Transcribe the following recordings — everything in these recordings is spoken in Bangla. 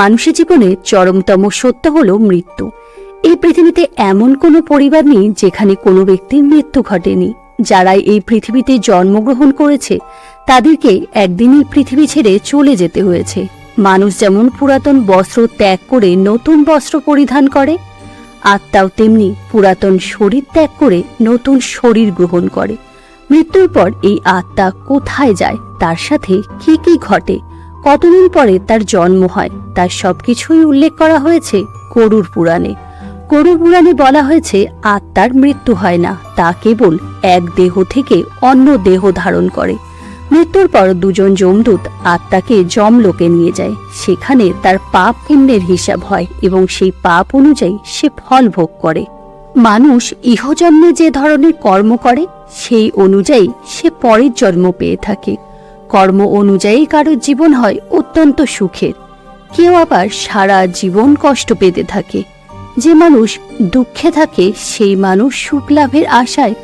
মানুষের জীবনে চরমতম সত্য হল মৃত্যু। এই পৃথিবীতে এমন কোনো পরিবার নেই যেখানে কোনো ব্যক্তির মৃত্যু ঘটেনি। যারা এই পৃথিবীতে জন্মগ্রহণ করেছে, তাদেরকে একদিন এই পৃথিবী ছেড়ে চলে যেতে হয়েছে। মানুষ যেমন পুরাতন বস্ত্র ত্যাগ করে নতুন বস্ত্র পরিধান করে, আত্মাও তেমনি পুরাতন শরীর ত্যাগ করে নতুন শরীর গ্রহণ করে। মৃত্যুর পর এই আত্মা কোথায় যায়, তার সাথে কি কি ঘটে কতদিন পরে তার জন্ম হয়, তার সবকিছুই উল্লেখ করা হয়েছে গরুর পুরাণে। গরুর পুরাণে বলা হয়েছে, আত্মার মৃত্যু হয় না, তা কেবল এক দেহ থেকে অন্য দেহ ধারণ করে। মৃত্যুর পর দুজন যমদূত আত্মাকে যমলোকে নিয়ে যায়, সেখানে তার পাপ পুণ্যের হিসাব হয় এবং সেই পাপ অনুযায়ী সে ফল ভোগ করে। মানুষ ইহজন্মে যে ধরনের কর্ম করে, সেই অনুযায়ী সে পরের জন্ম পেয়ে থাকে। কর্ম অনুযায়ী কারোর জীবন হয় অত্যন্ত সুখের। কেউ আবার সারা জীবন কষ্ট পেতে থাকে। যে মানুষ দুঃখে থাকে, সেই মানুষ সুখ লাভের আশায়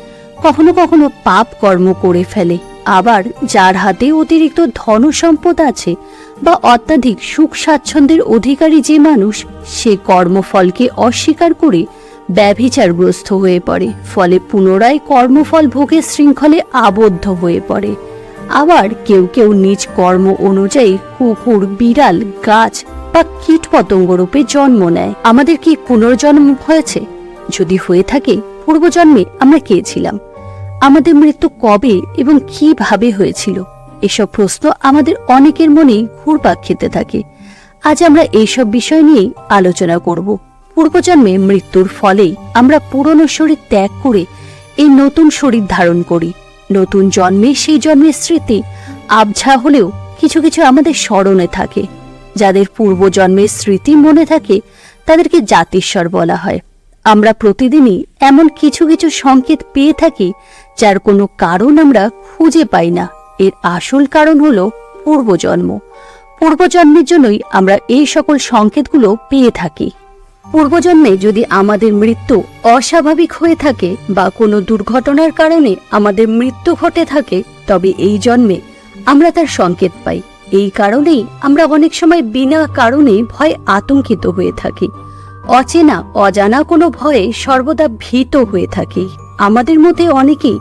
কখনো কখনো পাপ কর্ম করে ফেলে। আবার যার হাতে অতিরিক্ত ধন সম্পদ আছে বা অত্যাধিক সুখ স্বাচ্ছন্দ্যের অধিকারী যে মানুষ, সে কর্মফলকে অস্বীকার করে ব্যভিচারগ্রস্ত হয়ে পড়ে, ফলে পুনরায় কর্মফল ভোগের শৃঙ্খলে আবদ্ধ হয়ে পড়ে। আবার কেউ কেউ নিজ কর্ম অনুযায়ী কুকুর, বিড়াল, গাছ বা কীট পতঙ্গ রূপে জন্ম নেয়। আমাদের কি পুনর্জন্ম হয়েছে? যদি হয়ে থাকে, পূর্বজন্মে আমরা কে ছিলাম? আমাদের মৃত্যু কবে এবং কীভাবে হয়েছিল? এসব প্রশ্ন আমাদের অনেকের মনেই ঘুরপাক খেতে থাকে। আজ আমরা এইসব বিষয় নিয়েই আলোচনা করব। পূর্বজন্মে মৃত্যুর ফলেই আমরা পুরনো শরীর ত্যাগ করে এই নতুন শরীর ধারণ করি। নতুন জন্মে সেই জন্মের স্মৃতি আবঝা হলেও কিছু কিছু আমাদের স্মরণে থাকে। যাদের পূর্বজন্মের স্মৃতি মনে থাকে, তাদেরকে জাতিস্বর বলা হয়। আমরা প্রতিদিনই এমন কিছু কিছু সংকেত পেয়ে থাকি, যার কোনো কারণ আমরা খুঁজে পাই না। এর আসল কারণ হল পূর্বজন্ম। পূর্বজন্মের জন্যই আমরা এই সকল সংকেতগুলো পেয়ে থাকি। পূর্বজন্মে যদি আমাদের মৃত্যু অস্বাভাবিক হয়ে থাকে বা কোনো দুর্ঘটনার কারণে আমাদের মৃত্যু ঘটে থাকে, তবে এই জন্মে আমরা তার সংকেত পাই। এই কারণেই আমরা অনেক সময় বিনা কারণে ভয় আতঙ্কিত হয়ে থাকি। অচেনা, অজানা কোনো ভয়ে সর্বদা ভীত হয়ে থাকি। আমাদের মধ্যে অনেকেই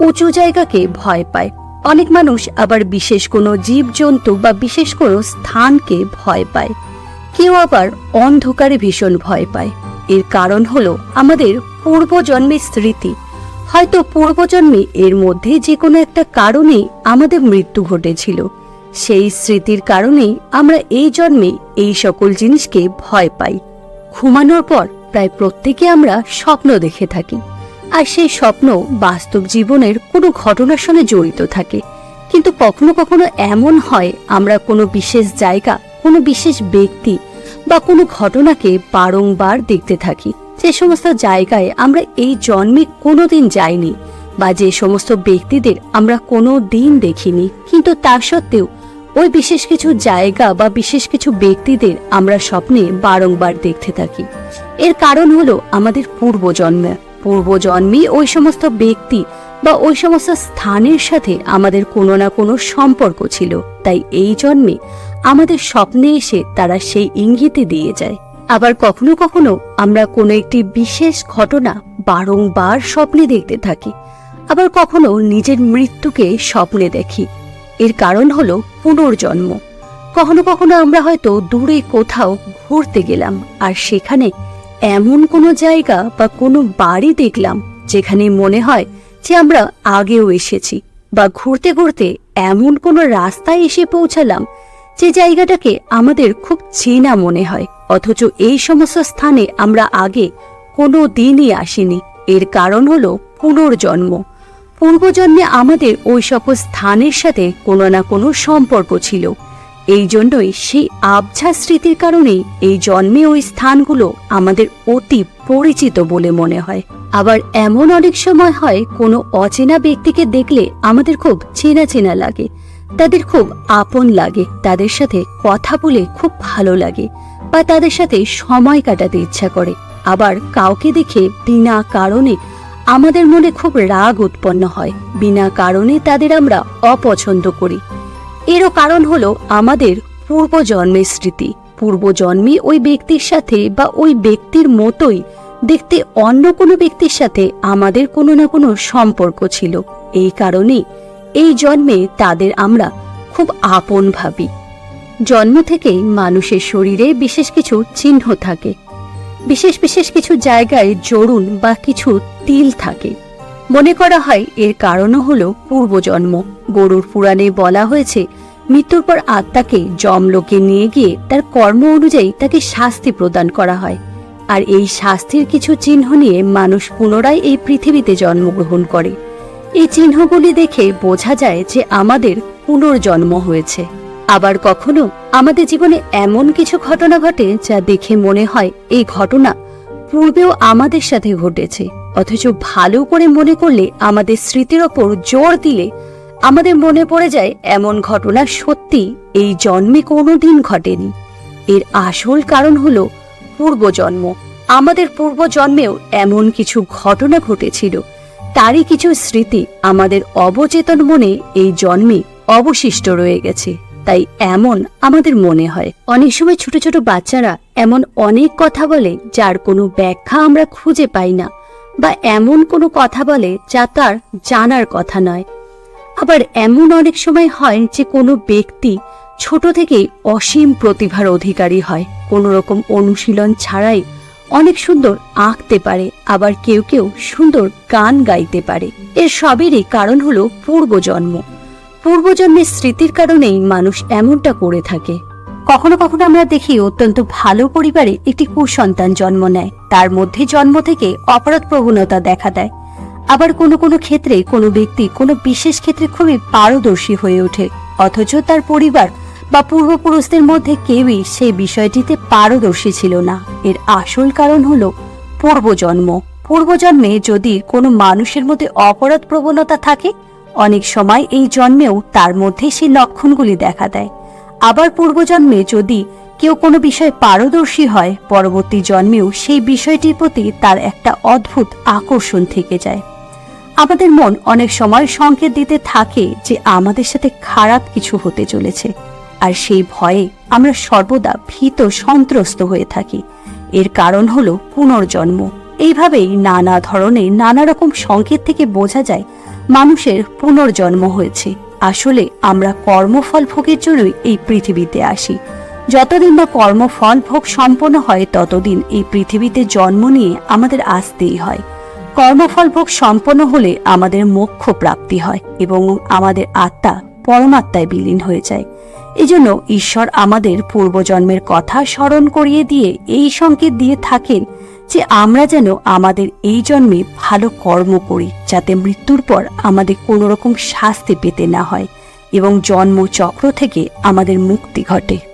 উঁচু জায়গাকে ভয় পায়। অনেক মানুষ আবার বিশেষ কোনো জীবজন্তু বা বিশেষ কোনো স্থানকে ভয় পায়। কেউ আবার অন্ধকারে ভীষণ ভয় পায়। এর কারণ হলো আমাদের পূর্বজন্মের স্মৃতি। হয়তো পূর্বজন্মে এর মধ্যে যে কোনো একটা কারণে আমাদের মৃত্যু ঘটেছিল। সেই স্মৃতির কারণেই আমরা এই জন্মে এই সকল জিনিসকে ভয় পাই। ঘুমানোর পর প্রায় প্রত্যেকে আমরা স্বপ্ন দেখে থাকি। আর সেই স্বপ্ন বাস্তব জীবনের কোনো ঘটনার সঙ্গে জড়িত থাকে। কিন্তু কখনো কখনো এমন হয়, আমরা কোনো বিশেষ জায়গা কোনো বিশেষ ব্যক্তি বা কোনো ঘটনাকে বারংবার দেখতে থাকি। যে সমস্ত জায়গায় আমরা এই জন্মে কোনোদিন যাইনি বা যে সমস্ত ব্যক্তিদের আমরা কোনো দিন দেখিনি, কিন্তু তা সত্ত্বেও ওই বিশেষ কিছু জায়গা বা বিশেষ কিছু ব্যক্তিদের আমরা স্বপ্নে বারংবার দেখতে থাকি। এর কারণ হলো আমাদের পূর্বজন্ম। পূর্বজন্মে ওই সমস্ত ব্যক্তি বা ওই সমস্ত স্থানের সাথে আমাদের কোনো না কোনো সম্পর্ক ছিল। তাই এই জন্মে আমাদের স্বপ্নে এসে তারা সেই ইঙ্গিতে দিয়ে যায়। আবার কখনো কখনো আমরা কোনো একটি বিশেষ ঘটনা বারংবার স্বপ্নে দেখতে থাকি। আবার কখনো নিজের মৃত্যুকে স্বপ্নে দেখি। এর কারণ হলো পুনর্জন্ম। কখনো কখনো আমরা হয়তো দূরে কোথাও ঘুরতে গেলাম আর সেখানে এমন কোনো জায়গা বা কোনো বাড়ি দেখলাম যেখানে মনে হয় যে আমরা আগেও এসেছি বা ঘুরতে ঘুরতে এমন কোনো রাস্তায় এসে পৌঁছালাম যে জায়গাটাকে আমাদের খুব চেনা মনে হয়, অথচ এই সমস্ত স্থানে আমরা আগে কোনো দিনই আসিনি। এর কারণ হলো পুনর্জন্ম। পূর্বজন্মে আমাদের ওই সকল স্থানের সাথে কোনো না কোনো সম্পর্ক ছিল। এই জন্যই সেই আবছা স্মৃতির কারণেই এই জন্মে ওই স্থানগুলো আমাদের অতি পরিচিত বলে মনে হয়। আবার এমন অনেক সময় হয় কোনো অচেনা ব্যক্তিকে দেখলে আমাদের খুব চেনা চেনা লাগে। তাদের খুব আপন লাগে, তাদের সাথে কথা বলে খুব ভালো লাগে বা তাদের সাথে সময় কাটাতে ইচ্ছা করে। আবার কাউকে দেখে বিনা কারণে আমাদের মনে খুব রাগ উৎপন্ন হয়। বিনা কারণে তাদের আমরা অপছন্দ করি। এরও কারণ হলো আমাদের পূর্বজন্মের স্মৃতি। পূর্বজন্মে ওই ব্যক্তির সাথে বা ওই ব্যক্তির মতোই দেখতে অন্য কোনো ব্যক্তির সাথে আমাদের কোনো না কোনো সম্পর্ক ছিল। এই কারণেই এই জন্মে তাদের আমরা খুব আপন ভাবি। জন্ম থেকেই মানুষের শরীরে বিশেষ কিছু চিহ্ন থাকে। বিশেষ বিশেষ কিছু জায়গায় জরুন বা কিছু তিল থাকে। মনে করা হয় এর কারণও হল পূর্বজন্ম। গরুর পুরাণে বলা হয়েছে, মৃত্যুর পর আত্মাকে জমলোকে নিয়ে গিয়ে তার কর্ম অনুযায়ী তাকে শাস্তি প্রদান করা হয়। আর এই শাস্তির কিছু চিহ্ন নিয়ে মানুষ পুনরায় এই পৃথিবীতে জন্মগ্রহণ করে। এই চিহ্নগুলি দেখে বোঝা যায় যে আমাদের পুনর্জন্ম হয়েছে। আবার কখনো আমাদের জীবনে এমন কিছু ঘটনা ঘটে যা দেখে মনে হয় এই ঘটনা পূর্বেও আমাদের সাথে ঘটেছে। অথচ ভালো করে মনে করলে আমাদের স্মৃতির ওপর জোর দিলে আমাদের মনে পড়ে যায় এমন ঘটনা সত্যি এই জন্মে কোনোদিন ঘটেনি। এর আসল কারণ হল পূর্বজন্ম। আমাদের পূর্বজন্মেও এমন কিছু ঘটনা ঘটেছিল তারই কিছু স্মৃতি আমাদের অবচেতন মনে এই জন্মে অবশিষ্ট রয়ে গেছে। তাই এমন আমাদের মনে হয়। অনেক সময় ছোট ছোট বাচ্চারা এমন অনেক কথা বলে যার কোনো ব্যাখ্যা আমরা খুঁজে পাই না বা এমন কোনো কথা বলে যা তার জানার কথা নয়। আবার এমন অনেক সময় হয় যে কোনো ব্যক্তি ছোট থেকেই অসীম প্রতিভার অধিকারী হয়। কোনো রকম অনুশীলন ছাড়াই অনেক সুন্দর আঁকতে পারে, আবার কেউ কেউ সুন্দর গান গাইতে পারে। এর সবেরই কারণ হলো পূর্বজন্ম। পূর্বজন্মের স্মৃতির কারণেই মানুষ এমনটা করে থাকে। কখনো কখনো আমরা দেখি অত্যন্ত ভালো পরিবারে একটি কুসন্তান জন্ম নেয়। তার মধ্যে জন্ম থেকে অপরাধ প্রবণতা দেখা দেয়। আবার কোনো কোনো ক্ষেত্রে কোনো ব্যক্তি কোনো বিশেষ ক্ষেত্রে খুবই পারদর্শী হয়ে ওঠে। অথচ তার পরিবার বা পূর্বপুরুষদের মধ্যে কেউই সেই বিষয়টিতে পারদর্শী ছিল না। এর আসল কারণ হল পূর্বজন্ম। পূর্বজন্মে যদি কোনো মানুষের মধ্যে অপরাধ প্রবণতা থাকে, অনেক সময় এই জন্মেও তার মধ্যে সেই লক্ষণগুলি দেখা দেয়। আবার পূর্বজন্মে যদি কেউ কোনো বিষয়ে পারদর্শী হয়, পরবর্তী জন্মেও সেই বিষয়টির প্রতি তার একটা অদ্ভুত আকর্ষণ থেকে যায়। আমাদের মন অনেক সময় সংকেত দিতে থাকে যে আমাদের সাথে খারাপ কিছু হতে চলেছে। আর সেই ভয়ে আমরা সর্বদা ভীত সন্ত্রস্ত হয়ে থাকি। এর কারণ হলো পুনর্জন্ম। এইভাবেই নানা ধরনের নানা রকম সংকেত থেকে বোঝা যায় মানুষের পুনর্জন্ম হয়েছে। আসলে আমরা কর্মফল ভোগের জন্যই এই পৃথিবীতে আসি। যতদিন না কর্মফল ভোগ সম্পন্ন হয়, ততদিন এই পৃথিবীতে জন্ম নিয়ে আমাদের আসতেই হয়। কর্মফল ভোগ সম্পন্ন হলে আমাদের মোক্ষ প্রাপ্তি হয় এবং আমাদের আত্মা পরমাত্মায় বিলীন হয়ে যায়। এজন্য ঈশ্বর আমাদের পূর্বজন্মের কথা স্মরণ করিয়ে দিয়ে এই সংকেত দিয়ে থাকেন যে আমরা যেন আমাদের এই জন্মে ভালো কর্ম করি, যাতে মৃত্যুর পর আমাদের কোনো রকম শাস্তি পেতে না হয় এবং জন্ম চক্র থেকে আমাদের মুক্তি ঘটে।